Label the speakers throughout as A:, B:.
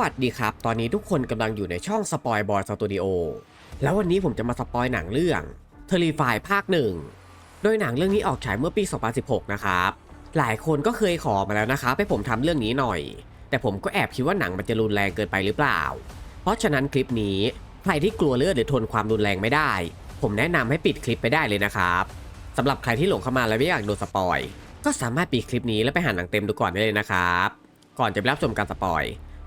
A: วัสดีครับ ตอนนี้ทุกคนกำลังอยู่ในช่องสปอยบอยสตูดิโอ แล้ววันนี้ผมจะมาสปอยหนังเรื่องเทอรีฟายภาคหนึ่ง โดยหนังเรื่องนี้ออกฉายเมื่อปี 2016 นะครับ หลายคนก็เคยขอมาแล้วนะครับให้ผมทำเรื่องนี้หน่อย แต่ผมก็แอบคิดว่าหนังมันจะรุนแรงเกินไปหรือเปล่า เพราะฉะนั้นคลิปนี้ใครที่กลัวเลือดหรือทนความรุนแรงไม่ได้ ผมแนะนำให้ปิดคลิปไปได้เลยนะครับสำหรับใครที่หลงเข้ามาแล้วไม่อยากโดนสปอย ก็สามารถปิดคลิปนี้แล้วไปหาหนังเต็มดูก่อนได้เลยนะครับ ก่อนจะไปรับชมการสปอย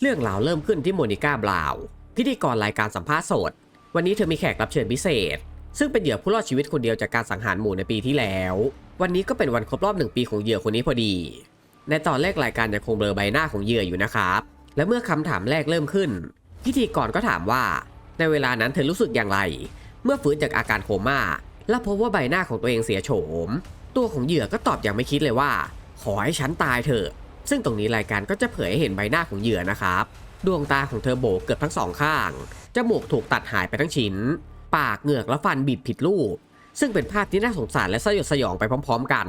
A: เรื่องราวเริ่มขึ้นที่โมนิก้าบราวพิธีกรรายการสัมภาษณ์สด วันนี้เธอมีแขกรับเชิญพิเศษ ซึ่งเป็นเหยื่อผู้รอดชีวิตคนเดียวจากการสังหารหมู่ในปีที่แล้ว วันนี้ก็เป็นวันครบรอบหนึ่งปีของเหยื่อคนนี้พอดี ในตอนแรกรายการยังคงเบลอใบหน้าของเหยื่ออยู่นะครับ และเมื่อคำถามแรกเริ่มขึ้น พิธีกรก็ถามว่า ในเวลานั้นเธอรู้สึกอย่างไร เมื่อฟื้นจากอาการโคม่าและพบว่าใบหน้าของตัวเองเสียโฉม ตัวของเหยื่อก็ตอบอย่างไม่คิดเลยว่า ขอให้ฉันตายเถอะ ซึ่งตรงนี้รายการก็จะเผยให้เห็นใบหน้าของเหยื่อนะครับ ดวงตาของเธอโบกเกือบทั้งสองข้าง จมูกถูกตัดหายไปทั้งชิ้น ปากเหงือกและฟันบีบผิดรูป ซึ่งเป็นภาพที่น่าสงสารและสยดสยองไปพร้อม ๆ กัน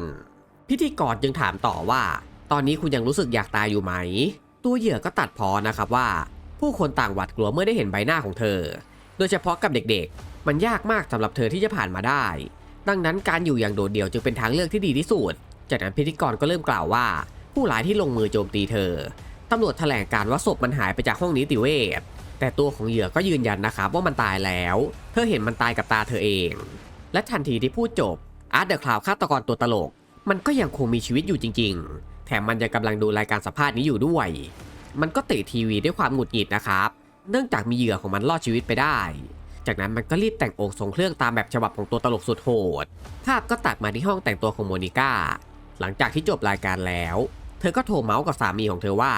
A: พิธีกรจึงถามต่อว่า ตอนนี้คุณยังรู้สึกอยากตายอยู่ไหม ตัวเหยื่อก็ตัดพอนะครับว่า ผู้คนต่างหวาดกลัวเมื่อได้เห็นใบหน้าของเธอ โดยเฉพาะกับเด็กๆ มันยากมากสำหรับเธอที่จะผ่านมาได้ ดังนั้นการอยู่อย่างโดดเดี่ยวจึงเป็นทางเลือกที่ดีที่สุด จากนั้นพิธีกรก็เริ่มกล่าวว่า ผู้ร้ายที่ลงมือโจมตีเธอ ตำรวจแถลงการว่าศพมันหายไปจากห้องนิติเวชแต่ตัวของเหยื่อก็ยืนยันนะครับว่ามันตายแล้ว เธอเห็นมันตายกับตาเธอเอง และทันทีที่พูดจบอาร์ตเดอะคลาวฆาตกรตัวตลก มันก็ยังคงมีชีวิตอยู่จริง ๆ แถมมันยังกำลังดูรายการสัมภาษณ์นี้อยู่ด้วย มันก็เตะทีวีด้วยความหงุดหงิดนะครับ เนื่องจากมีเหยื่อของมันรอดชีวิตไปได้ จากนั้นมันก็รีบแต่งองค์ทรงเครื่องตามแบบฉบับของตัวตลกสุดโหด ภาพก็ตัดมาที่ห้องแต่งตัวของโมนิก้า หลังจากที่จบรายการแล้ว เธอก็โทรเมาส์กับสามีของเธอว่า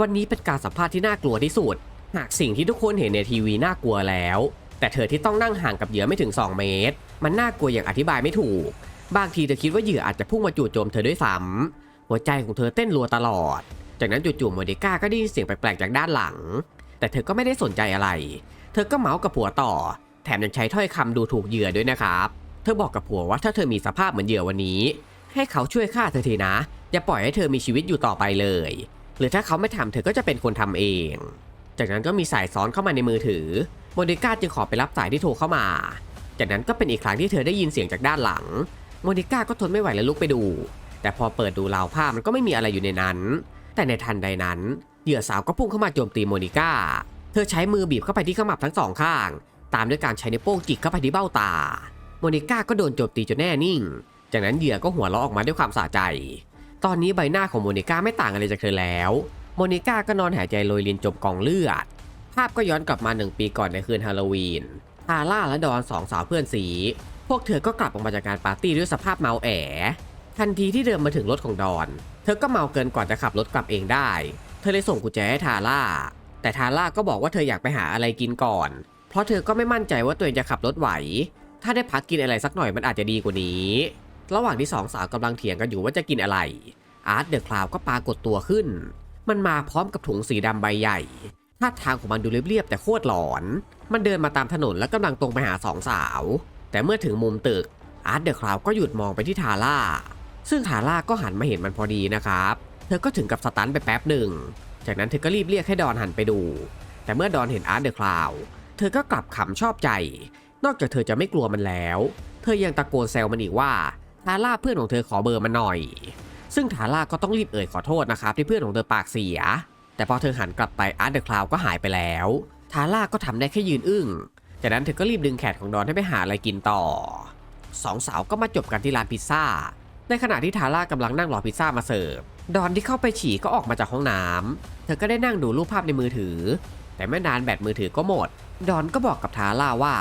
A: วันนี้เป็นการสัมภาษณ์ที่น่ากลัวที่สุด หากสิ่งที่ทุกคนเห็นในทีวีน่ากลัวแล้ว แต่เธอที่ต้องนั่งห่างกับเหยื่อไม่ถึง 2 เมตร มันน่ากลัวอย่างอธิบายไม่ถูก บางทีเธอคิดว่าเหยื่ออาจจะพุ่งมาจู่โจมเธอด้วยซ้ำหัวใจของเธอเต้นรัวตลอด จากนั้นจู่ๆโมนิก้าก็ได้ยินเสียงแปลกๆจากด้านหลัง แต่เธอก็ไม่ได้สนใจอะไร เธอก็เมาส์กับผัวต่อ แถมยังใช้ถ้อยคำดูถูกเหยื่อด้วยนะครับ เธอบอกกับผัวว่าถ้าเธอมีสภาพเหมือนเหยื่อวันนี้ ให้เขาช่วยฆ่าเธอทีนะ อย่าปล่อยให้เธอมีชีวิตอยู่ต่อไปเลย หรือถ้าเขาไม่ทำเธอก็จะเป็นคนทำเอง จากนั้นก็มีสายซ้อนเข้ามาในมือถือโมนิก้าจึงขอไปรับสายที่โทรเข้ามา จากนั้นก็เป็นอีกครั้งที่เธอได้ยินเสียงจากด้านหลัง โมนิก้าก็ทนไม่ไหวและลุกไปดู แต่พอเปิดดูราวผ้ามันก็ไม่มีอะไรอยู่ในนั้น แต่ในทันใดนั้นเหยื่อสาวก็พุ่งเข้ามาโจมตีโมนิก้า เธอใช้มือบีบเข้าไปที่ขมับทั้งสองข้าง ตามด้วยการใช้นิ้วโป้งจิกเข้าไปที่เบ้าตา โมนิก้าก็โดนโจมตีจนแน่นิ่ง จากนั้นเหยื่อก็หัวเราะออกมาด้วยความสะใจ ตอนนี้ใบหน้าของโมนิก้าไม่ต่างอะไรจากเธอแล้ว โมนิก้าก็นอนหายใจโรยรินจมกองเลือด ภาพก็ย้อนกลับมาหนึ่งปีก่อนในคืนฮาโลวีนทาร่าและดอนสองสาวเพื่อนสี พวกเธอก็กลับออกมาจากการปาร์ตี้ด้วยสภาพเมาแอ ทันทีที่เดินมาถึงรถของดอน เธอก็เมาเกินกว่าจะขับรถกลับเองได้ เธอเลยส่งกุญแจให้ทาร่า แต่ทาร่าก็บอกว่าเธออยากไปหาอะไรกินก่อน เพราะเธอก็ไม่มั่นใจว่าตัวเองจะขับรถไหว ถ้าได้พักกินอะไรสักหน่อยมันอาจจะดีกว่านี้ ระหว่างที่สองสาวกำลังเถียงกันอยู่ว่าจะกินอะไร อาร์ตเดอะคลาวก็ปรากฏตัวขึ้น มันมาพร้อมกับถุงสีดำใบใหญ่ท่าทางของมันดูเรียบๆแต่โคตรหลอน มันเดินมาตามถนนและกำลังตรงไปหาสองสาว แต่เมื่อถึงมุมตึก อาร์ตเดอะคลาวก็หยุดมองไปที่ทาร่า ซึ่งทาร่าก็หันมาเห็นมันพอดีนะครับ เธอก็ถึงกับสตันไปแป๊บหนึ่ง จากนั้นเธอก็รีบเรียกให้ดอนหันไปดู แต่เมื่อดอนเห็นอาร์ตเดอะคลาว เธอก็กลับขำชอบใจ นอกจากเธอจะไม่กลัวมันแล้ว เธอยังตะโกนแซวมันอีกว่า ทาร่าเพื่อนของเธอขอเบอร์มันหน่อย ซึ่งทาร่าก็ต้องรีบเอ่ยขอโทษนะครับที่เพื่อนของเธอปากเสีย แต่พอเธอหันกลับไปอาร์ตเดอะคลาวก็หายไปแล้วทาร่าก็ทำได้แค่ยืนอึ้ง จากนั้นเธอก็รีบดึงแขนของดอนให้ไปหาอะไรกินต่อสองสาวก็มาจบกันที่ร้านพิซซ่า ในขณะที่ทาร่ากำลังนั่งรอพิซซ่ามาเสิร์ฟ ดอนที่เข้าไปฉี่ก็ออกมาจากห้องน้ำ เธอก็ได้นั่งดูรูปภาพในมือถือ แต่ไม่นานแบตมือถือก็หมด ดอนก็บอกกับทาร่าว่า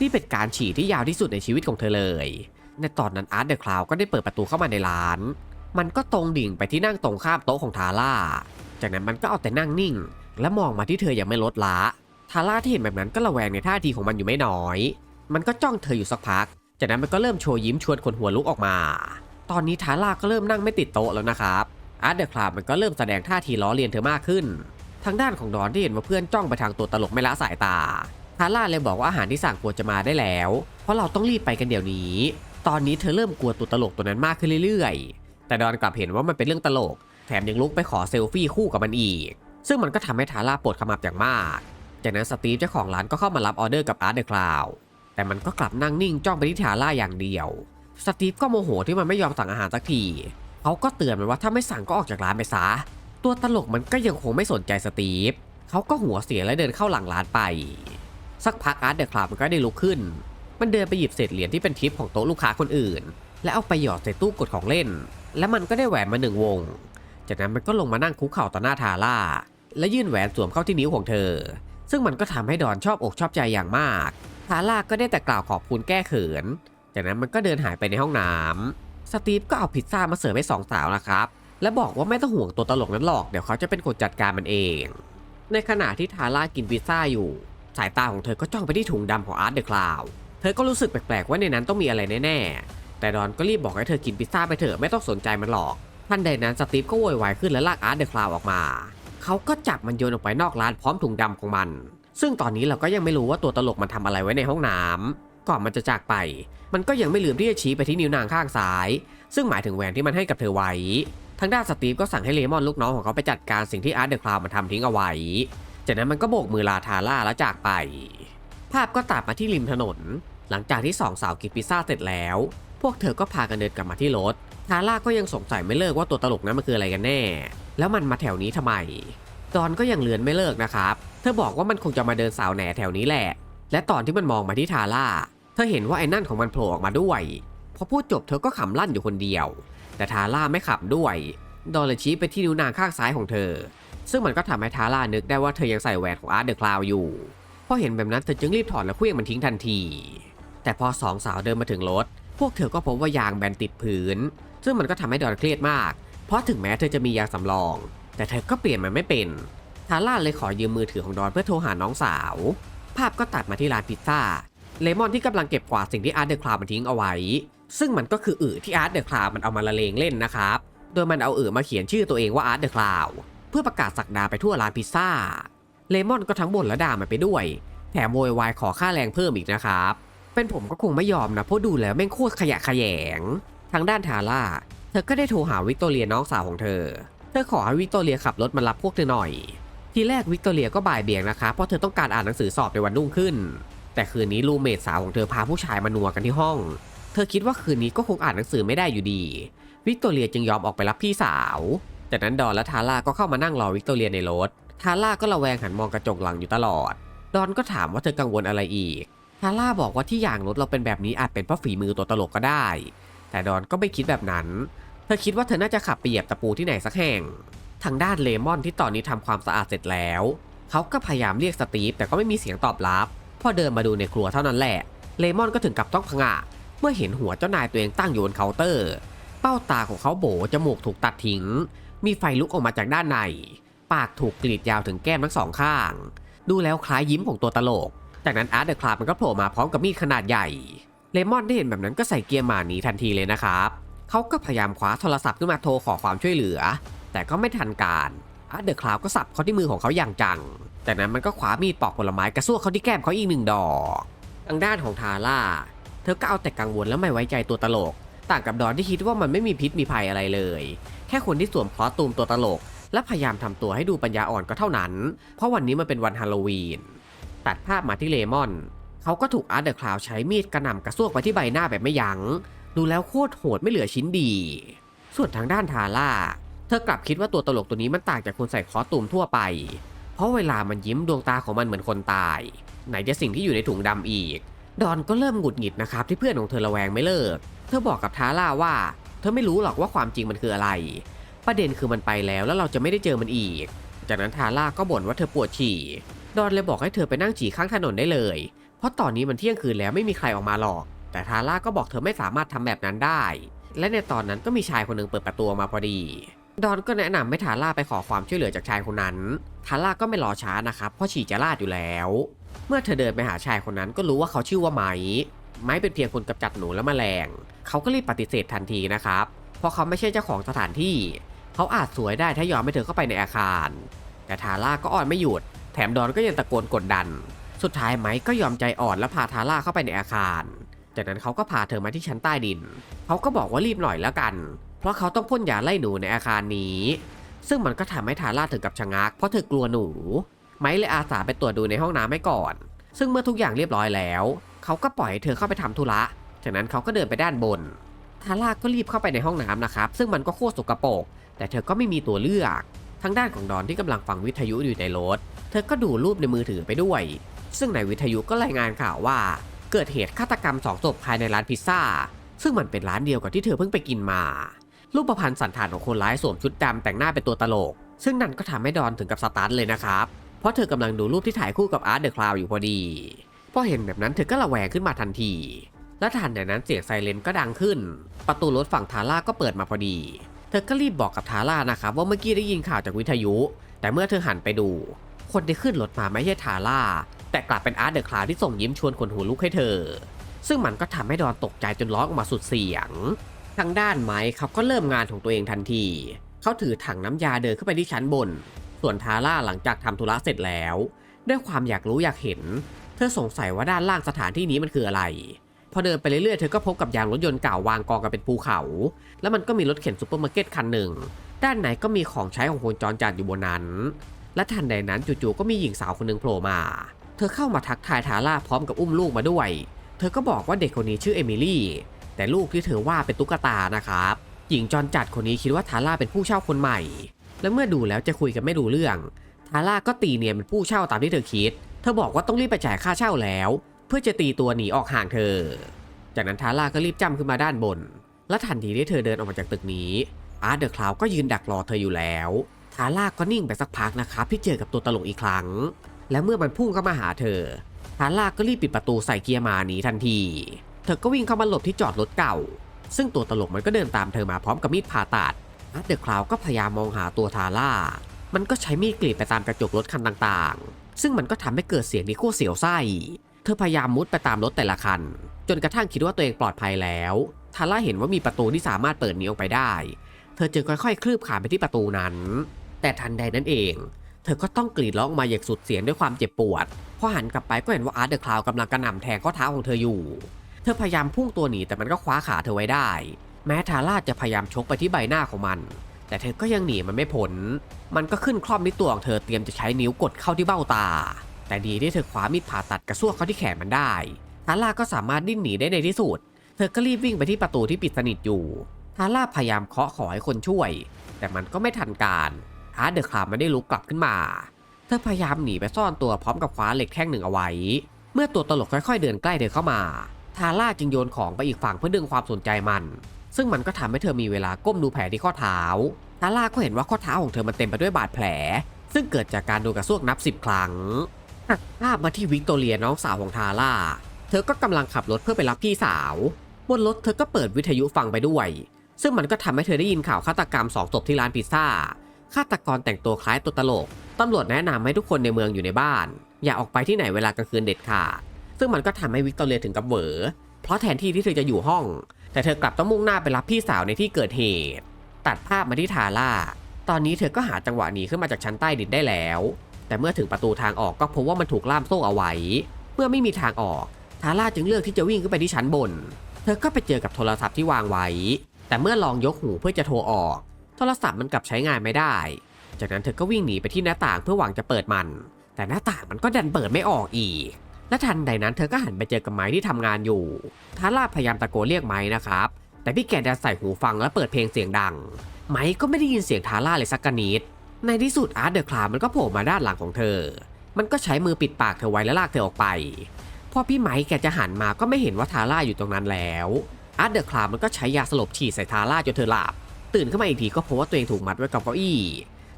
A: นี่เป็นการฉี่ที่ยาวที่สุดในชีวิตของเธอเลย ในตอนนั้นอาร์ตเดอะคลาวก็ได้เปิดประตูเข้ามาในร้าน มันก็ตรงดิ่งไปที่นั่งตรงข้ามโต๊ะของทาร่า จากนั้นมันก็เอาแต่นั่งนิ่ง และมองมาที่เธออย่างไม่ลดละทาร่าที่เห็นแบบนั้นก็ระแวงในท่าทีของมันอยู่ไม่น้อย มันก็จ้องเธออยู่สักพัก จากนั้นมันก็เริ่มโชว์ยิ้มชวนคนหัวลุกออกมา ตอนนี้ทาร่าก็เริ่มนั่งไม่ติดโต๊ะแล้วนะครับอาร์ตเดอะคลาบมันก็เริ่มแสดงท่าทีล้อเลียนเธอมากขึ้น ทางด้านของดอนที่เห็นว่าเพื่อนจ้องไปทางตัวตลกไม่ละสายตาทาร่าเลยบอกว่าอาหารที่สั่งควรจะมาได้แล้ว เพราะเราต้องรีบไปกันเดี๋ยวนี้ ตอนนี้เธอเริ่มกลัวตัวตลกตัวนั้นมากขึ้นเรื่อยๆ แต่ดอนกลับเห็นว่ามันเป็นเรื่องตลก แถมยังลุกไปขอเซลฟี่คู่กับมันอีก ซึ่งมันก็ทำให้ทาร่าปวดขมับอย่างมาก จากนั้นสตีฟเจ้าของร้านก็เข้ามารับออเดอร์กับอาร์ตเดอะคลาวแต่มันก็กลับนั่งนิ่งจ้องไปที่ทาร่าอย่างเดียว สตีฟก็โมโหที่มันไม่ยอมสั่งอาหารสักที เขาก็เตือนมันว่าถ้าไม่สั่งก็ออกจากร้านไปซะ ตัวตลกมันก็ยังคงไม่สนใจสตีฟ เขาก็หัวเสียและเดินเข้าหลังร้านไป สักพักอาร์ตเดอะคลาบมันก็ได้ลุกขึ้น มันเดินไปหยิบเศษเหรียญที่เป็นทิปของโต๊ะลูกค้าคนอื่น และเอาไปหยอดใส่ตู้กดของเล่น และมันก็ได้แหวนมาหนึ่งวง จากนั้นมันก็ลงมานั่งคุกเข่าต่อหน้าทาร่า และยื่นแหวนสวมเข้าที่นิ้วของเธอ ซึ่งมันก็ทำให้ดอนชอบอกชอบใจอย่างมากทาร่าก็ได้แต่กล่าวขอบคุณแก้เขิน จากนั้นมันก็เดินหายไปในห้องน้ำสตีฟก็เอาพิซซ่ามาเสิร์ฟให้สองสาวนะครับ และบอกว่าไม่ต้องห่วงตัวตลกนั้นหรอก เดี๋ยวเขาจะเป็นคนจัดการมันเอง ในขณะที่ทาร่ากินพิซซ่าอยู่ สายตาของเธอก็จ้องไปที่ถุงดำของอาร์ตเดอะคลาว เธอก็รู้สึกแปลกๆว่าในนั้นต้องมีอะไรแน่ๆ แต่ดอนก็รีบบอกให้เธอกินพิซซ่าไปเถอะไม่ต้องสนใจมันหรอก ทันใดนั้นสตีฟก็โวยวายขึ้นและลากอาร์ตเดอะคลาวออกมา เขาก็จับมันโยนออกไปนอกร้านพร้อมถุงดำของมัน ซึ่งตอนนี้เราก็ยังไม่รู้ว่าตัวตลกมันทำอะไรไว้ในห้องน้ำก่อนมันจะจากไป มันก็ยังไม่ลืมที่จะชี้ไปที่นิ้วนางข้างซ้าย ซึ่งหมายถึงแหวนที่มันให้กับเธอไว้ ทางด้านสตีฟก็สั่งให้เลมอนลูกน้องของเขาไปจัดการสิ่งที่อาร์ตเดอะคลาวมันทำทิ้งเอาไว้ จากนั้นมันก็โบกมือลาทาร่าแล้วจากไป ภาพก็ตัดมาที่ริมถนน หลังจากที่สองสาวกินพิซซ่าเสร็จแล้ว พวกเธอก็พากันเดินกลับมาที่รถทาร่าก็ยังสงสัยไม่เลิกว่าตัวตลกนั้นมันคืออะไรกันแน่ แล้วมันมาแถวนี้ทำไมดอนก็ยังเลือนไม่เลิกนะครับ เธอบอกว่ามันคงจะมาเดินสาวแหน่แถวนี้แหละ และตอนที่มันมองมาที่ทาร่า เธอเห็นว่าไอ้นั่นของมันโผล่ออกมาด้วย พอพูดจบเธอก็ขำลั่นอยู่คนเดียว แต่ทาร่าไม่ขำด้วย ดอนเลยชี้ไปที่นิ้วนางข้างซ้ายของเธอ ซึ่งมันก็ทำให้ทาร่านึกได้ว่าเธอยังใส่แหวนของอาร์ตเดอะคลาวอยู่ พอเห็นแบบนั้นเธอจึงรีบถอดและเคลื่องมันทิ้งทันที แต่พอสองสาวเดินมาถึงรถ พวกเธอก็พบว่ายางแบนติดพื้นซึ่งมันก็ทำให้ดอนเครียดมาก เพราะถึงแม้เธอจะมียางสำรอง แต่เธอก็เปลี่ยนมันไม่เป็น ทาร่าเลยขอยืมมือถือของดอนเพื่อโทรหาน้องสาว ภาพก็ตัดมาที่ร้านพิซซ่า เลมอนที่กำลังเก็บกวาดสิ่งที่อาร์ตเดอะคลาวมันทิ้งเอาไว้ ซึ่งมันก็คืออึที่อาร์ตเดอะคลาวมันเอามาละเลงเล่นนะครับ โดยมันเอาอึมาเขียนชื่อตัวเองว่าอาร์ตเดอะคลาวเพื่อประกาศสักดาไปทั่วร้านพิซซ่า เลมอนก็ทั้งบ่นและด่ามันไปด้วย แถมโวยวายขอค่าแรงเพิ่มอีกนะครับ เป็นผมก็คงไม่ยอมนะเพราะดูแล้วแม่งโคตรขยะขยง ทางด้านทาร่า เธอก็ได้โทรหาวิกตอเรียน้องสาวของเธอ เธอขอให้วิกตอเรียขับรถมารับพวกเธอหน่อย ทีแรกวิกตอเรียก็บ่ายเบี่ยงนะคะ เพราะเธอต้องการอ่านหนังสือสอบในวันรุ่งขึ้น แต่คืนนี้รูเมทสาวของเธอพาผู้ชายมานัวกันที่ห้อง เธอคิดว่าคืนนี้ก็คงอ่านหนังสือไม่ได้อยู่ดี วิกตอเรียจึงยอมออกไปรับพี่สาว จากนั้นดอนและทาร่าก็เข้ามานั่งรอวิกตอเรียในรถ ทาร่าก็ระแวงหันมองกระจกหลังอยู่ตลอด ดอนก็ถามว่าเธอกังวลอะไรอีก ทาร่าบอกว่าที่ยางรถเราเป็นแบบนี้อาจเป็นเพราะฝีมือตัวตลกก็ได้ แต่ดอนก็ไม่คิดแบบนั้น เธอคิดว่าเธอน่าจะขับไปเหยียบตะปูที่ไหนสักแห่ง ทางด้านเลมอนที่ตอนนี้ทำความสะอาดเสร็จแล้ว เขาก็พยายามเรียกสตีฟแต่ก็ไม่มีเสียงตอบรับ พอเดินมาดูในครัวเท่านั้นแหละ เลมอนก็ถึงกับต้องพงะ เมื่อเห็นหัวเจ้านายตัวเองตั้งอยู่บนเคาน์เตอร์ เป้าตาของเขาโบจมูกถูกตัดทิ้ง มีไฟลุกออกมาจากด้านใน ปากถูกกรีดยาวถึงแก้มทั้งสองข้าง ดูแล้วคล้ายยิ้มของตัวตลก จากนั้นอาร์ตเดอะคลาบมันก็โผล่มาพร้อมกับมีดขนาดใหญ่เลมอนได้เห็นแบบนั้นก็ใส่เกียร์หมาหนีทันทีเลยนะครับเขาก็พยายามคว้าโทรศัพท์ขึ้นมาโทรขอความช่วยเหลือ แต่ก็ไม่ทันการอาร์ตเดอะคลาวก็สับเขาที่มือของเขาอย่างจัง จากนั้นมันก็คว้ามีดปอกผลไม้กระซวกเขาที่แก้มเขาอีกหนึ่งดอกทางด้านของทาร่า เธอก็เอาแต่กังวลและไม่ไว้ใจตัวตลก ต่างกับดอนที่คิดว่ามันไม่มีพิษมีภัยอะไรเลย แค่คนที่สวมคอตูมตัวตลก และพยายามทำตัวให้ดูปัญญาอ่อนก็เท่านั้น เพราะวันนี้มันเป็นวันฮาโลวีน ตัดภาพมาที่เลมอน เขาก็ถูกอาร์ตเดอะคลาวใช้มีดกระหน่ำกระซวกไปที่ใบหน้าแบบไม่ยัง้ง ดูแล้วโคตรโหดไม่เหลือชิ้นดี ส่วนทางด้านทาร่า เธอกลับคิดว่าตัวตลกตัวนี้มันต่างจากคนใส่คอสตูมทั่วไป เพราะเวลามันยิ้มดวงตาของมันเหมือนคนตาย ไหนจะสิ่งที่อยู่ในถุงดำอีก ดอนก็เริ่มหงุดหงิดนะครับที่เพื่อนของเธอระแวงไม่เลิก เธอบอกกับทาร่าว่า เธอไม่รู้หรอกว่าความจริงมันคืออะไร ประเด็นคือมันไปแล้วแล้วเราจะไม่ได้เจอมันอีก จากนั้นทาร่าก็บ่นว่าเธอปวดฉี่ ดอนเลยบอกให้เธอไปนั่งฉี่ข้างถนนได้เลย เพราะตอนนี้มันเที่ยงคืนแล้วไม่มีใครออกมาหรอก แต่ทาร่าก็บอกเธอไม่สามารถทำแบบนั้นได้ และในตอนนั้นก็มีชายคนหนึ่งเปิดประตูมาพอดี ดอนก็แนะนำให้ทาร่าไปขอความช่วยเหลือจากชายคนนั้น ทาร่าก็ไม่รอช้านะครับเพราะฉี่จะลาดอยู่แล้ว เมื่อเธอเดินไปหาชายคนนั้นก็รู้ว่าเขาชื่อว่าไม้ไม้เป็นเพียงคนกำจัดหนูและแมลง เขาก็รีบปฏิเสธทันทีนะครับ เพราะเขาไม่ใช่เจ้าของสถานที่ เขาอาจสวยได้ถ้ายอมให้เธอเข้าไปในอาคาร แต่ทาร่าก็อ่อนไม่หยุด แถมดอนก็ยังตะโกนกดดัน สุดท้ายไม้ก็ยอมใจอ่อนและพาทาร่าเข้าไปในอาคาร จากนั้นเขาก็พาเธอมาที่ชั้นใต้ดิน เขาก็บอกว่ารีบหน่อยแล้วกัน เพราะเขาต้องพ่นยาไล่หนูในอาคารนี้ ซึ่งมันก็ทำให้ทาร่าถึงกับชะงัก เพราะเธอกลัวหนู ไม้เลยอาสาไปตรวจดูในห้องน้ำให้ก่อน ซึ่งเมื่อทุกอย่างเรียบร้อยแล้ว เขาก็ปล่อยให้เธอเข้าไปทำธุระ จากนั้นเขาก็เดินไปด้านบนทาร่าก็รีบเข้าไปในห้องน้ำนะครับ ซึ่งมันก็โคตรสกปรกแต่เธอก็ไม่มีตัวเลือก ทางด้านของดอนที่กำลังฟังวิทยุอยู่ในรถ เธอก็ดูรูปในมือถือไปด้วย ซึ่งในวิทยุก็รายงานข่าวว่า เกิดเหตุฆาตกรรมสองศพภายในร้านพิซซ่า ซึ่งมันเป็นร้านเดียวกับที่เธอเพิ่งไปกินมา รูปประพันธ์สันฐานของคนร้ายสวมชุดดำแต่งหน้าเป็นตัวตลก ซึ่งนั่นก็ทำให้ดอนถึงกับสตันเลยนะครับ เพราะเธอกำลังดูรูปที่ถ่ายคู่กับอาร์ตเดอะคลาวอยู่พอดี พอเห็นแบบนั้นเธอก็ระแวงขึ้นมาทันที และทันใดนั้นเสียงไซเรนก็ดังขึ้น ประตูรถฝั่งทาร่าก็เปิดมาพอดี เธอก็รีบบอกกับทาร่านะครับว่าเมื่อกี้ได้ยินข่าวจากวิทยุ แต่เมื่อเธอหันไปดู คนที่ขึ้นรถมาไม่ใช่ทาร่า แต่กลับเป็นอาร์ตเดอะคลาวที่ส่งยิ้มชวนคนหูลุกให้เธอ ซึ่งมันก็ทำให้ดอนตกใจจนร้องออกมาสุดเสียง ทางด้านไมค์เขาก็เริ่มงานของตัวเองทันที เขาถือถังน้ำยาเดินขึ้นไปที่ชั้นบน ส่วนทาร่าหลังจากทำธุระเสร็จแล้ว ด้วยความอยากรู้อยากเห็น เธอสงสัยว่าด้านล่างสถานที่นี้มันคืออะไร พอเดินไปเรื่อยๆ เธอก็พบกับยางรถยนต์เก่าวางกองกันเป็นภูเขา แล้วมันก็มีรถเข็นซูเปอร์มาร์เก็ตคันหนึ่ง ด้านในก็มีของใช้ของคนจรจัดอยู่บนนั้น และทันใดนั้นจู่ๆก็มีหญิงสาวคนหนึ่งโผล่มา เธอเข้ามาทักทายทาร่าพร้อมกับอุ้มลูกมาด้วย เธอก็บอกว่าเด็กคนนี้ชื่อเอมิลี่ แต่ลูกที่เธอว่าเป็นตุ๊กตานะครับ หญิงจรจัดคนนี้คิดว่าทาร่าเป็นผู้เช่าคนใหม่ และเมื่อดูแล้วจะคุยกันไม่รู้เรื่องทาร่าก็ตีเนียนเป็นผู้เช่าตามที่เธอคิด เธอบอกว่าต้องรีบไปจ่ายค่าเช่าแล้ว เพื่อจะตีตัวหนีออกห่างเธอ จากนั้นทาร่าก็รีบจ้ำขึ้นมาด้านบน และทันทีที่เธอเดินออกมาจากตึกนี้อาร์ตเดอะคลาวก็ยืนดักรอเธออยู่แล้วทาร่าก็นิ่งไปสักพักนะครับที่เจอกับตัวตลกอีกครั้ง และเมื่อมันพุ่งเข้ามาหาเธอทาร่าก็รีบปิดประตูใส่เกียร์มาหนีทันที เธอก็วิ่งเข้ามาหลบที่จอดรถเก่า ซึ่งตัวตลกมันก็เดินตามเธอมาพร้อมกับมีดผ่าตัดอาร์ตเดอะคลาวก็พยายามมองหาตัวทาร่า มันก็ใช้มีดกรีดไปตามกระจกรถคันต่างๆ ซึ่งมันก็ทำให้เกิดเสียงที่โคตรเสียวไส้ เธอพยายามมุดไปตามรถแต่ละคัน จนกระทั่งคิดว่าตัวเองปลอดภัยแล้วทาร่าเห็นว่ามีประตูที่สามารถเปิดหนีออกไปได้ เธอจึงค่อยๆ คลืบขาไปที่ประตูนั้น แต่ทันใดนั้นเอง เธอก็ต้องกรีดร้องมาอย่างสุดเสียงด้วยความเจ็บปวดพอหันกลับไปก็เห็นว่าอาร์ตเดอะคลาวกำลังกระหน่ำแทงข้อเท้าของเธออยู่ เธอพยายามพุ่งตัวหนีแต่มันก็คว้าขาเธอไว้ได้ แม้ทาร่าจะพยายามชกไปที่ใบหน้าของมัน แต่เธอก็ยังหนีมันไม่พ้น มันก็ขึ้นคล่อมที่ตัวของเธอเตรียมจะใช้นิ้วกดเข้าที่เบ้าตา แต่ดีที่เธอคว้ามีดผ่าตัดกระซวกเข้าที่แขนมันได้ทาร่าก็สามารถดิ้นหนีได้ในที่สุด เธอก็รีบวิ่งไปที่ประตูที่ปิดสนิทอยู่ทาร่าพยายามเคาะขอให้คนช่วย แต่มันก็ไม่ทันการอาร์ตเดอะคลาวไม่ได้ลุกกลับขึ้นมา เธอพยายามหนีไปซ่อนตัวพร้อมกับคว้าเหล็กแท่งหนึ่งเอาไว้ เมื่อตัวตลกค่อยๆเดินใกล้เธอเข้ามาทาร่าจึงโยนของไปอีกฝั่งเพื่อดึงความสนใจมัน ซึ่งมันก็ทำให้เธอมีเวลาก้มดูแผลที่ข้อเท้าทาร่าก็เห็นว่าข้อเท้าของเธอมันเต็มไปด้วยบาดแผล ซึ่งเกิดจากการโดนกระซวกนับสิบครั้ง ตัดภาพมาที่วิกตอเรียน้องสาวของทาร่า เธอก็กำลังขับรถเพื่อไปรับพี่สาว บนรถเธอก็เปิดวิทยุฟังไปด้วย ซึ่งมันก็ทำให้เธอได้ยินข่าวฆาตกรรมสองศพที่ร้านพิซซ่า ฆาตกรแต่งตัวคล้ายตัวตลกตำรวจแนะนำให้ทุกคนในเมืองอยู่ในบ้าน อย่าออกไปที่ไหนเวลากลางคืนเด็ดขาด ซึ่งมันก็ทำให้วิกตอเรียถึงกับเหวอเพราะแทนที่ที่เธอจะอยู่ห้อง แต่เธอกลับต้องมุ่งหน้าไปรับพี่สาวในที่เกิดเหตุ ตัดภาพมาที่ทาร่า ตอนนี้เธอก็หาจังหวะหนีขึ้นมาจากชั้นใต้ดินได้แล้ว แต่เมื่อถึงประตูทางออกก็พบว่ามันถูกล่ามโซ่เอาไว้ เมื่อไม่มีทางออกทาร่าจึงเลือกที่จะวิ่งขึ้นไปที่ชั้นบน เธอก็ไปเจอกับโทรศัพท์ที่วางไว้ แต่เมื่อลองยกหูเพื่อจะโทรออก โทรศัพท์มันกลับใช้งานไม่ได้ จากนั้นเธอก็วิ่งหนีไปที่หน้าต่างเพื่อหวังจะเปิดมัน แต่หน้าต่างมันก็ดันเปิดไม่ออกอีก และทันใดนั้นเธอก็หันไปเจอกับไม้ที่ทำงานอยู่ทาร่าพยายามตะโกนเรียกไม้นะครับ แต่พี่แกดันใส่หูฟังและเปิดเพลงเสียงดัง ไม้ก็ไม่ได้ยินเสียงทาร่าเลยสักกนิด ในที่สุดอาร์ตเดอะคลามันก็โผล่มาด้านหลังของเธอ มันก็ใช้มือปิดปากเธอไว้และลากเธอออกไป พอพี่ไม้แกจะหันมาก็ไม่เห็นว่าทาร่าอยู่ตรงนั้นแล้วอาร์ตเดอะคลามันก็ใช้ยาสลบฉีดใส่ทาร่าจนเธอหลับ ตื่นขึ้นมาอีกทีก็พบว่าตัวเองถูกมัดไว้กับเก้าอี้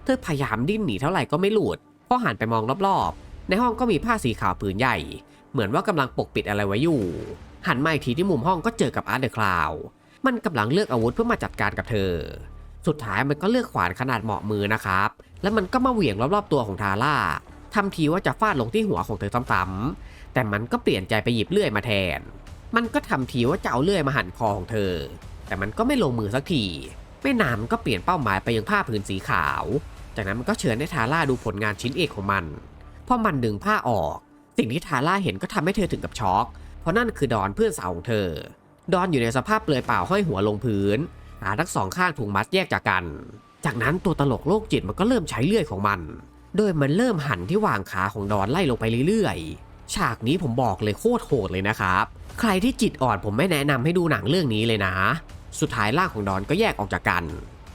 A: เธอพยายามดิ้นหนีเท่าไหร่ก็ไม่หลุดพอหันไปมองรอบๆ ในห้องก็มีผ้าสีขาวผืนใหญ่ เหมือนว่ากำลังปกปิดอะไรไว้อยู่ หันมาอีกทีที่มุมห้องก็เจอกับอาร์ตเดอะคลาวมันกำลังเลือกอาวุธเพื่อมาจัดการกับเธอ สุดท้ายมันก็เลือกขวานขนาดเหมาะมือนะครับ แล้วมันก็มาเหวี่ยงรอบๆตัวของทาร่าทำทีว่าจะฟาดลงที่หัวของเธอซ้ำๆแต่มันก็เปลี่ยนใจไปหยิบเลื่อยมาแทน มันก็ทำทีว่าจะเอาเลื่อยมาหั่นคอของเธอ แต่มันก็ไม่ลงมือสักที ไม่นานมันก็เปลี่ยนเป้าหมายไปยังผ้าผืนสีขาว จากนั้นมันก็เชิญให้ทาร่าดูผลงานชิ้นเอกของมัน พอมันดึงผ้าออก สิ่งที่ทาร่าเห็นก็ทำให้เธอถึงกับช็อก เพราะนั่นคือดอนเพื่อนสาวของเธอ ดอนอยู่ในสภาพเปลือยเปล่าห้อยหัวลงพื้น ขาทั้งสองข้างถูกมัดแยกจากกัน จากนั้นตัวตลกโรคจิตมันก็เริ่มใช้เลื่อยของมัน โดยมันเริ่มหั่นที่วางขาของดอนไล่ลงไปเรื่อยๆ ฉากนี้ผมบอกเลยโคตรโหดเลยนะครับ ใครที่จิตอ่อนผมไม่แนะนำให้ดูหนังเรื่องนี้เลยนะ สุดท้ายร่างของดอนก็แยกออกจากกัน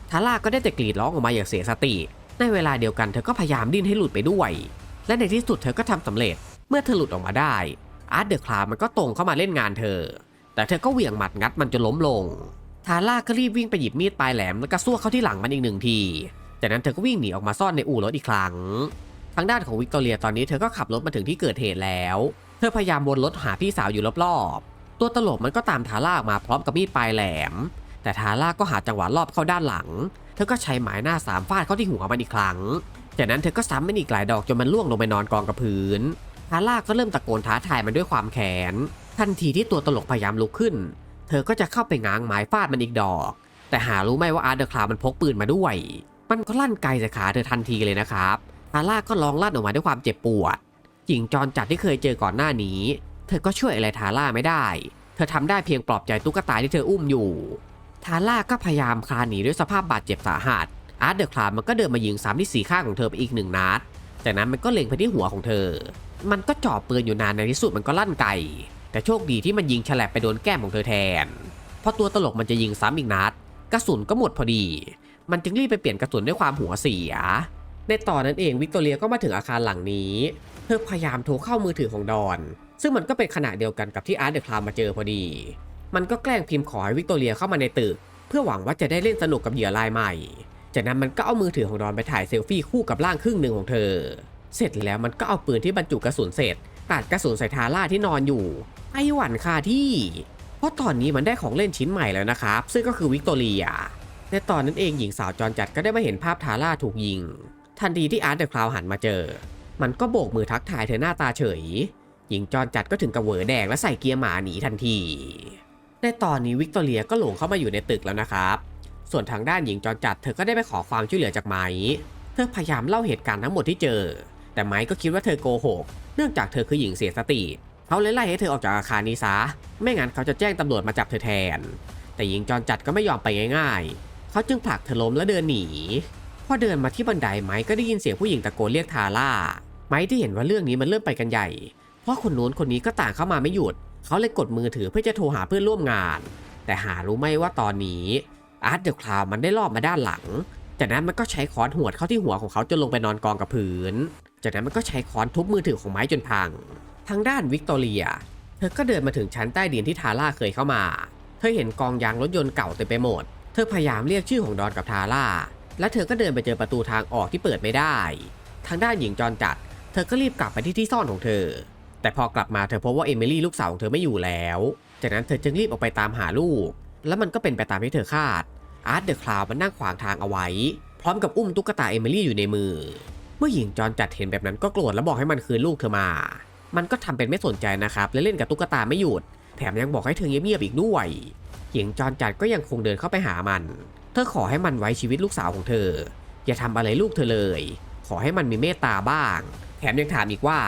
A: ทาร่าก็ได้แต่กรีดร้องออกมาอย่างเสียสติ ในเวลาเดียวกันเธอก็พยายามดิ้นให้หลุดไปด้วย และในที่สุดเธอก็ทำสำเร็จ เมื่อเธอหลุดออกมาได้ อาร์ตเดอะคลามันก็ตรงเข้ามาเล่นงานเธอ แต่เธอก็เหวี่ยงหมัดงัดมันจนล้มลง ทาร่าก็รีบวิ่งไปหยิบมีดปลายแหลมแล้วก็สู้เข้าที่หลังมันอีกหนึ่งที จากนั้นเธอก็วิ่งหนีออกมาซ่อนในอู่รถอีกครั้ง ทางด้านของวิกตอเรียตอนนี้เธอก็ขับรถมาถึงที่เกิดเหตุแล้ว เธอพยายามวนรถหาพี่สาวอยู่รอบๆ ตัวตลกมันก็ตามทาร่าออกมาพร้อมกับมีดปลายแหลม แต่ทาร่าก็หาจังหวะรอบเข้าด้านหลัง เธอก็ใช้หมายหน้าสามฟาดเข้าที่หัวมันอีกครั้ง จากนั้นเธอก็ซ้ำมันอีกหลายดอกจนมันล่วงลงไปนอนกองกับพื้นทาร่าก็เริ่มตะโกนท้าทายมันด้วยความแค้นทันทีที่ตัวตลกพยายามลุกขึ้น เธอก็จะเข้าไปง้างไม้ฟาดมันอีกดอก แต่หารู้ไหมว่าอาร์เดอร์คลาวมันพกปืนมาด้วย มันก็ลั่นไกใส่ขาเธอทันทีเลยนะครับทาร่าก็ร้องลั่นออกมาด้วยความเจ็บปวดหญิงจรจัดที่เคยเจอก่อนหน้านี้ เธอก็ช่วยอะไรทาร่าไม่ได้ เธอทำได้เพียงปลอบใจตุ๊กตาที่เธออุ้มอยู่ทาร่าก็พยายามคลานหนีด้วยสภาพบาดเจ็บสาหัส อาร์ตเดอะคลาวมันก็เดินมายิงซ้ำที่สีข้างของเธอไปอีกหนึ่งนัด จากนั้นมันก็เล็งไปที่หัวของเธอ มันก็จ่อปืนอยู่นานในที่สุดมันก็ลั่นไก แต่โชคดีที่มันยิงฉลับไปโดนแก้มของเธอแทนพอตัวตลกมันจะยิงซ้ำอีกนัด กระสุนก็หมดพอดี มันจึงรีบไปเปลี่ยนกระสุนด้วยความหัวเสีย ในตอนนั้นเองวิกตอเรียก็มาถึงอาคารหลังนี้ เธอพยายามโทรเข้ามือถือของดอน ซึ่งมันก็เป็นขณะเดียวกันกับที่อาร์ตเดอะคลาวมาเจอพอดี มันก็แกล้งพิมพ์ขอให้วิกตอเรียเข้ามาในตึก เพื่อหวังว่าจะได้เล่นสนุกกับเหยื่อรายใหม่ จากนั้นมันก็เอามือถือของดอนไปถ่ายเซลฟี่คู่กับร่างครึ่งหนึ่งของเธอ เสร็จแล้วมันก็เอาปืนที่บรรจุกระสุนเสร็จ ตัดกระสุนใส่ทาร่าที่นอนอยู่ไอหวันคาที่ เพราะตอนนี้มันได้ของเล่นชิ้นใหม่แล้วนะครับ ซึ่งก็คือวิกตอเรียในตอนนั้นเองหญิงสาวจรจัดก็ได้มาเห็นภาพทาร่าถูกยิง ทันทีที่อาร์ตเดอะคลาวหันมาเจอ มันก็โบกมือทักทายเธอหน้าตาเฉย หญิงจรจัดก็ถึงกับเวอแดงและใส่เกียร์หมาหนีทันที ในตอนนี้วิกตอเรียก็หลงเข้ามาอยู่ในตึกแล้วนะครับ ส่วนทางด้านหญิงจรจัดเธอก็ได้ไปขอความช่วยเหลือจากไม้เธอพยายามเล่าเหตุการณ์ทั้งหมดที่เจอ แต่ไม้ก็คิดว่าเธอโกหก เนื่องจากเธอคือหญิงเสียสติ เขาเลยไล่ให้เธอออกจากอาคารนี้ซะ ไม่งั้นเขาจะแจ้งตำรวจมาจับเธอแทน แต่หญิงจรจัดก็ไม่ยอมไปง่ายๆ เขาจึงผลักเธอล้มและเดินหนี พอเดินมาที่บันไดไม้ก็ได้ยินเสียงผู้หญิงตะโกนเรียกทาร่า ไม้ที่เห็นว่าเรื่องนี้มันเริ่มไปกันใหญ่ เพราะคนนู้นคนนี้ก็ต่างเข้ามาไม่หยุด เขาเลยกดมือถือเพื่อจะโทรหาเพื่อนร่วมงาน แต่หารู้ไหมว่าตอนนี้อาร์ตเดอะคลาวมันได้ลอบมาด้านหลัง จากนั้นมันก็ใช้ค้อนหวดเข้าที่หัวของเขาจนลงไปนอนกองกับพื้น จากนั้นมันก็ใช้ค้อนทุบมือถือของไม้จนพัง ทางด้านวิกตอเรีย เธอก็เดินมาถึงชั้นใต้ดินที่ทาร่าเคยเข้ามา เธอเห็นกองยางรถยนต์เก่าเต็มไปหมด เธอพยายามเรียกชื่อของดอนกับทาร่า และเธอก็เดินไปเจอประตูทางออกที่เปิดไม่ได้ ทางด้านหญิงจรจัด เธอก็รีบกลับไปที่ที่ซ่อนของเธอ แต่พอกลับมาเธอพบว่าเอมิลี่ลูกสาวของเธอไม่อยู่แล้ว จากนั้นเธอจึงรีบออกไปตามหาลูก แล้วมันก็เป็นไปตามที่เธอคาด อาร์ตเดอะคลาวมันนั่งขวางทางเอาไว้ พร้อมกับอุ้มตุ๊กตาเอมิลี่อยู่ในมือ เมื่อหญิงจรจัดเห็นแบบนั้นก็โกรธและบอกให้มันคืนลูกเธอมา มันก็ทำเป็นไม่สนใจนะครับและเล่นกับตุ๊กตาไม่หยุด แถมยังบอกให้เธอเงียบๆอีกด้วย หญิงจรจัดก็ยังคงเดินเข้าไปหามัน เธอขอให้มันไว้ชีวิตลูกสาวของเธอ อย่าทำอะไรลูกเธอเลย ขอให้มันมีเมตตาบ้าง แถมยังถามอีกว่า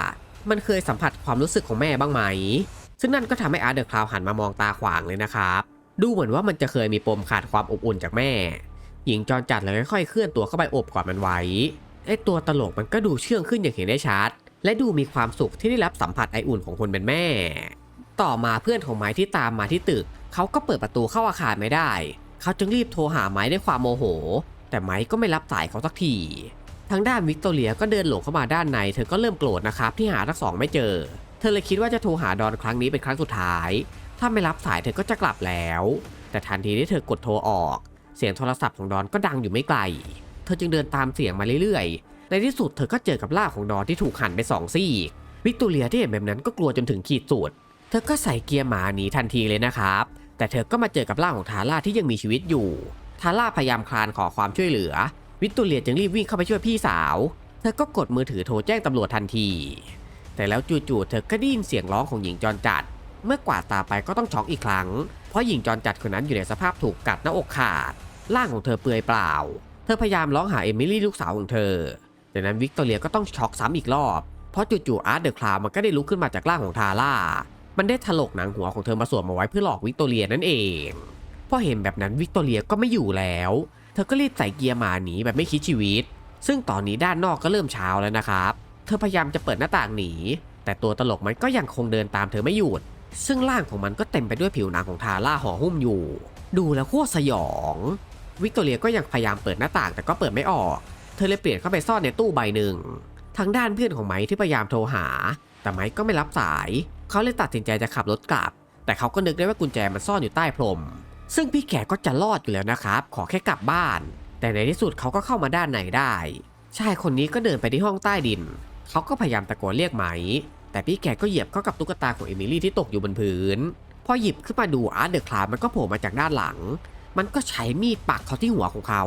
A: มันเคยสัมผัสความรู้สึกของแม่บ้างไหม ซึ่งนั่นก็ทำให้อาร์เดอร์คลาวหันมามองตาขวางเลยนะครับ ดูเหมือนว่ามันจะเคยมีปมขาดความอบอุ่นจากแม่ หญิงจรจัดเลยค่อยๆเคลื่อนตัวเข้าไปโอบกอดมันไว้ ไอตัวตลกมันก็ดูเชื่องขึ้นอย่างเห็นได้ชัด และดูมีความสุขที่ได้รับสัมผัสไออุ่นของคนเป็นแม่ ต่อมาเพื่อนของไม้ที่ตามมาที่ตึก เขาก็เปิดประตูเข้าอาคารไม่ได้ เขาจึงรีบโทรหาไม้ด้วยความโมโห แต่ไม้ก็ไม่รับสายเขาสักที ทางด้านวิกตอเรียก็เดินหลงเข้ามาด้านใน เธอก็เริ่มโกรธนะครับที่หาทั้งสองไม่เจอ เธอเลยคิดว่าจะโทรหาดอนครั้งนี้เป็นครั้งสุดท้าย ถ้าไม่รับสายเธอก็จะกลับแล้ว แต่ทันทีที่เธอกดโทรออก เสียงโทรศัพท์ของดอนก็ดังอยู่ไม่ไกล ธอจึงเดินตามเสียงมาเรื่อยๆ ในที่สุดเธอก็เจอกับล่างของดอนที่ถูกหั่นไปสองซี่ วิกตอเรียที่เห็นแบบนั้นก็กลัวจนถึงขีดสุด เธอก็ใส่เกียร์หมาหนีทันทีเลยนะครับ แต่เธอก็มาเจอกับร่างของทาร่าที่ยังมีชีวิตอยู่ ทาร่าพยายามคลานขอความช่วยเหลือ วิกตอเรียจึงรีบวิ่งเข้าไปช่วยพี่สาว เธอก็กดมือถือโทรแจ้งตำรวจทันที แต่แล้วจู่ๆเธอก็ได้ยินเสียงร้องของหญิงจรจัด เมื่อกวาดตาไปก็ต้องช็อกอีกครั้ง เพราะหญิงจรจัดคนนั้นอยู่ในสภาพถูกกัดหน้าอกขาดร่างของเธอเปลือยเปล่า ธอพยายามร้องหาเอมิลี่ลูกสาวของเธอจากนั้นวิกตอเรียก็ต้องช็อกซ้ำอีกรอบ เพราะจู่ๆอาร์ตเดอะคลาวมันก็ได้ลุกขึ้นมาจากร่างของทาร่า มันได้ถลกหนังหัวของเธอมาสวมมาไว้เพื่อหลอกวิกตอเรียนั่นเอง พอเห็นแบบนั้นวิกตอเรียก็ไม่อยู่แล้ว เธอก็รีบใส่เกียร์มาหนีแบบไม่คิดชีวิต ซึ่งตอนนี้ด้านนอกก็เริ่มเช้าแล้วนะครับ เธอพยายามจะเปิดหน้าต่างหนี แต่ตัวตลกมันก็ยังคงเดินตามเธอไม่หยุด ซึ่งร่างของมันก็เต็มไปด้วยผิวหนังของทาร่าห่อหุ้มอยู่ ดูแล้วโคตรสยอง วิกตอเรียก็ยังพยายามเปิดหน้าต่างแต่ก็เปิดไม่ออก เธอเลยเปลี่ยนเข้าไปซ่อนในตู้ใบหนึ่ง ทางด้านเพื่อนของไม้ที่พยายามโทรหา แต่ไม้ก็ไม่รับสาย เขาเลยตัดสินใจจะขับรถกลับ แต่เขาก็นึกได้ว่ากุญแจมันซ่อนอยู่ใต้พรม ซึ่งพี่แขกก็จะรอดอยู่แล้วนะครับ ขอแค่กลับบ้าน แต่ในที่สุดเขาก็เข้ามาด้านในได้ ชายคนนี้ก็เดินไปที่ห้องใต้ดิน เขาก็พยายามตะโกนเรียกไหมแต่พี่แขกก็เหยียบเข้ากับตุ๊กตาของเอมิลี่ที่ตกอยู่บนพื้น พอหยิบขึ้นมาดูอาร์ตเดอะคลามันก็โผล่มาจากด้านหลัง มันก็ใช้มีดปักเขาที่หัวของเขา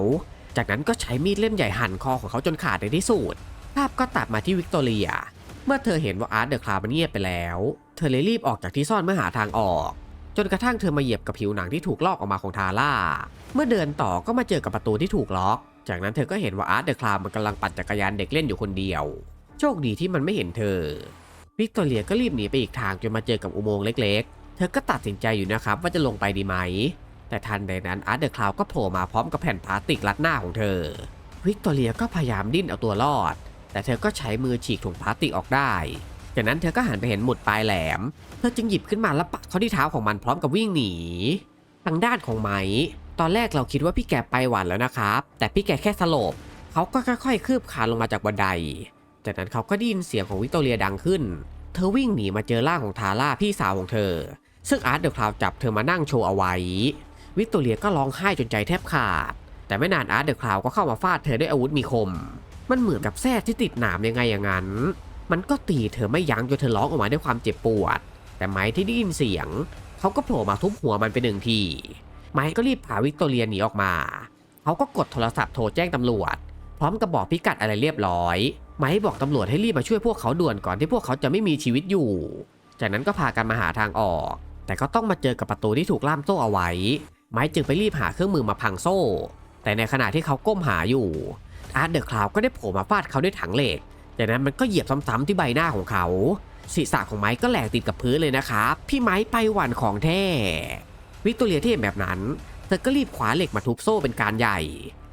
A: จากนั้นก็ใช้มีดเล่มใหญ่หั่นคอของเขาจนขาดในที่สุด ภาพก็ตัดมาที่วิกตอเรีย เมื่อเธอเห็นว่าอาร์ตเดอะคลามันเงียบไปแล้ว เธอเลยรีบออกจากที่ซ่อนเมื่อหาทางออก จนกระทั่งเธอมาเหยียบกับผิวหนังที่ถูกลอกออกมาของทาร่า เมื่อเดินต่อก็มาเจอกับประตูที่ถูกล็อก จากนั้นเธอก็เห็นว่าอาร์ตเดอะคลามันกำลังปั่นจักรยานเด็กเล่นอยู่คนเดียว โชคดีที่มันไม่เห็นเธอ วิกตอเรียก็รีบหนีไปอีกทางจนมาเจอกับอุโมงค์เล็ก ๆ เธอก็ตัดสินใจอยู่นะครับว่าจะลงไปดีไหม แต่ทันใดนั้นอาร์ตเดอะคลาวก็โผล่มาพร้อมกับแผ่นพลาสติกรัดหน้าของเธอ วิกตอเรียก็พยายามดิ้นเอาตัวรอด แต่เธอก็ใช้มือฉีกถุงพลาสติกออกได้ จากนั้นเธอก็หันไปเห็นหมุดปลายแหลม เธอจึงหยิบขึ้นมาแล้วปักเข้าที่เท้าของมันพร้อมกับวิ่งหนี ทางด้านของไม้ตอนแรกเราคิดว่าพี่แกไปหวันแล้วนะครับ แต่พี่แกแค่สลบ เขาก็ค่อยๆคืบคานลงมาจากบันได จากนั้นเขาก็ได้ยินเสียงของวิกตอเรียดังขึ้น เธอวิ่งหนีมาเจอร่างของทาร่าพี่สาวของเธอ ซึ่งอาร์ตเดอะคลาวจับเธอมานั่งโชว์เอาไว้ วิกตอเรียก็ร้องไห้จนใจแทบขาด แต่ไม่นานอาร์ตเดอะคลาวก็เข้ามาฟาดเธอด้วยอาวุธมีคม มันเหมือนกับแส้ที่ติดหนามยังไงอย่างนั้น มันก็ตีเธอไม่ยั้งจนเธอร้องออกมาด้วยความเจ็บปวด แต่ไม้ที่ได้ยินเสียง เขาก็โผล่มาทุบหัวมันไปหนึ่งที ไม้ก็รีบพาวิกตอเรียหนีออกมา เขาก็กดโทรศัพท์โทรแจ้งตำรวจ พร้อมกับบอกพิกัดอะไรเรียบร้อย ไม้บอกตำรวจให้รีบมาช่วยพวกเขาด่วนก่อนที่พวกเขาจะไม่มีชีวิตอยู่ จากนั้นก็พากันมาหาทางออกแต่ก็ต้องมาเจอกับประตูที่ถูกล่ามโซ่เอาไว้ ไม้จึงไปรีบหาเครื่องมือมาพังโซ่ แต่ในขณะที่เขาก้มหาอยู่ อาร์ตเดอะคลาวก็ได้โผล่มาฟาดเขาด้วยถังเหล็ก จากนั้นมันก็เหยียบซ้ำๆที่ใบหน้าของเขา ศีรษะของไม้ก็แหลกติดกับพื้นเลยนะครับ พี่ไม้ไปหวั่นของแท้ วิกตอเรียที่เห็นแบบนั้น เธอก็รีบคว้าเหล็กมาทุบโซ่เป็นการใหญ่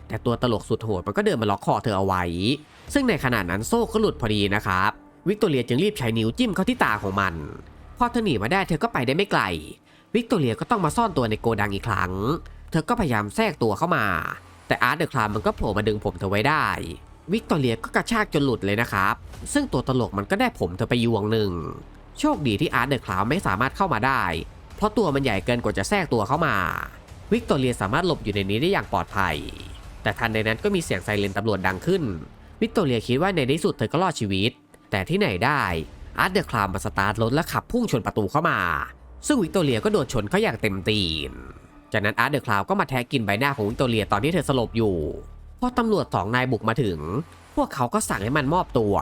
A: แต่ตัวตลกสุดโหดมันก็เดินมาล็อกคอเธอเอาไว้ ซึ่งในขณะนั้นโซ่ก็หลุดพอดีนะครับ วิกตอเรียจึงรีบใช้นิ้วจิ้มเข้าที่ตาของมัน พอเธอหนีมาได้เธอก็ไปได้ไม่ไกล วิกตอเรียก็ต้องมาซ่อนตัวในโกดังอีกครั้ง เธอก็พยายามแทรกตัวเข้ามา แต่อาร์ตเดอะคลามมันก็โผล่มาดึงผมเธอไว้ได้ วิกตอเรียก็กระชากจนหลุดเลยนะครับ ซึ่งตัวตลกมันก็ได้ผมเธอไปยวงหนึ่ง โชคดีที่อาร์ตเดอะคลาวไม่สามารถเข้ามาได้ เพราะตัวมันใหญ่เกินกว่าจะแทรกตัวเข้ามา วิกตอเรียสามารถหลบอยู่ในนี้ได้อย่างปลอดภัย แต่ทันใดนั้นก็มีเสียงไซเรนตำรวจดังขึ้น วิกตอเรียคิดว่าในที่สุดเธอก็รอดชีวิต แต่ที่ไหนได้อาร์ตเดอะคลาวมาสตาร์ทรถและขับพุ่งชนประตูเข้ามา ซึ่งวิกตอเรียก็โดนชนเขาอย่างเต็มตีน จากนั้นอาร์ตเดอะคลาวก็มาแทะกินใบหน้าของวิกตอเรียตอนที่เธอสลบอยู่ พอตำรวจสองนายบุกมาถึง พวกเขาก็สั่งให้มันมอบตัว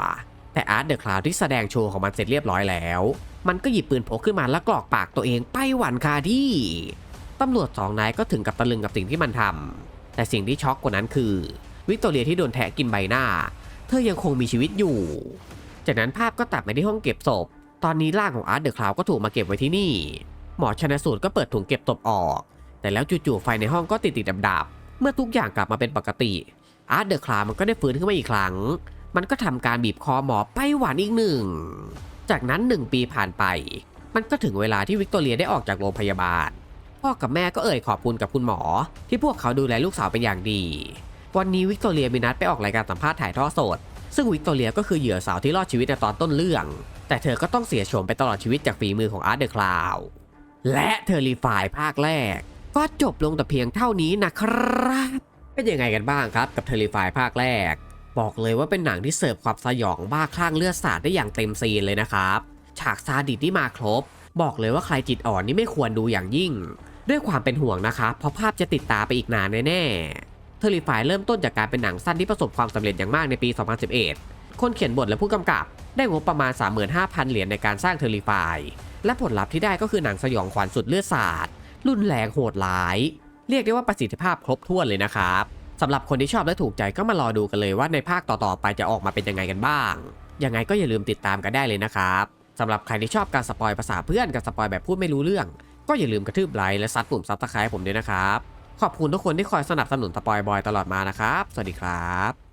A: แต่อาร์ตเดอะคลาวที่แสดงโชว์ของมันเสร็จเรียบร้อยแล้ว มันก็หยิบปืนพกขึ้นมาแล้วกรอกปากตัวเองไปหวันคาที่ตำรวจสองนายก็ถึงกับตะลึงกับสิ่งที่มันทำ แต่สิ่งที่ช็อกกว่านั้นคือ วิกตอเรียที่โดนแทะกินใบหน้า เธอยังคงมีชีวิตอยู่ จากนั้นภาพก็ตัดไปที่ห้องเก็บศพ ตอนนี้ร่างของอาร์ตเดอะคลาวก็ถูกมาเก็บไว้ที่นี่ หมอชนสูตรก็เปิดถุงเก็บศพออก แต่แล้วจู่ๆไฟในห้องก็ติดติดดับๆเมื่อทุกอย่างกลับมาเป็นปกติ อาร์ตเดอะคลาวมันก็ได้ฟื้นขึ้นมาอีกครั้ง มันก็ทำการบีบคอหมอไปหวานอีกหนึ่ง จากนั้นหนึ่งปีผ่านไป มันก็ถึงเวลาที่วิกตอเรียได้ออกจากโรงพยาบาล พ่อกับแม่ก็เอ่ยขอบคุณกับคุณหมอ ที่พวกเขาดูแลลูกสาวเป็นอย่างดี วันนี้วิกตอเรียมีนัดไปออกรายการสัมภาษณ์ถ่ายทอดสด ซึ่งวิกตอเรียก็คือเหยื่อสาวที่รอดชีวิตในตอนต้นเรื่อง แต่เธอก็ต้องเสียโฉมไปตลอดชีวิตจากฝีมือของอาร์ตเดอะคลาวและเทอร์รีฟายภาคแรก ก็จบลงแต่เพียงเท่านี้นะครับ เป็นยังไงกันบ้างครับกับเทอร์รีฟายภาคแรก บอกเลยว่าเป็นหนังที่เสิร์ฟความสยองบ้าคลั่งเลือดสาดได้อย่างเต็มซีนเลยนะครับ ฉากซาดิสที่มาครบ บอกเลยว่าใครจิตอ่อนนี่ไม่ควรดูอย่างยิ่ง ด้วยความเป็นห่วงนะคะเพราะภาพจะติดตาไปอีกนานแน่ๆเทอร์ริฟายเริ่มต้นจากการเป็นหนังสั้นที่ประสบความสำเร็จอย่างมากในปี 2011 คนเขียนบทและผู้กำกับ ได้งบประมาณ 35,000 เหรียญในการสร้างเทอร์ริฟายและผลลัพธ์ที่ได้ก็คือหนังสยองขวัญสุดเลือดสาดรุนแรงโหดร้าย เรียกได้ว่าประสิทธิภาพครบถ้วนเลยนะครับสำหรับคนที่ชอบและถูกใจก็มารอดูกันเลยว่าในภาคต่อๆไปจะออกมาเป็นยังไงกันบ้าง ยังไงก็อย่าลืมติดตามกันได้เลยนะครับสำหรับใครที่ชอบการสปอยภาษาเพื่อนกับสปอยแบบพูดไม่รู้เรื่อง ก็อย่าลืมกระทืบไลค์และซัดปุ่มซับสไครต์ผมด้วยนะครับ ขอบคุณทุกคนที่คอยสนับสนุนสปอยบอยตลอดมานะครับ สวัสดีครับ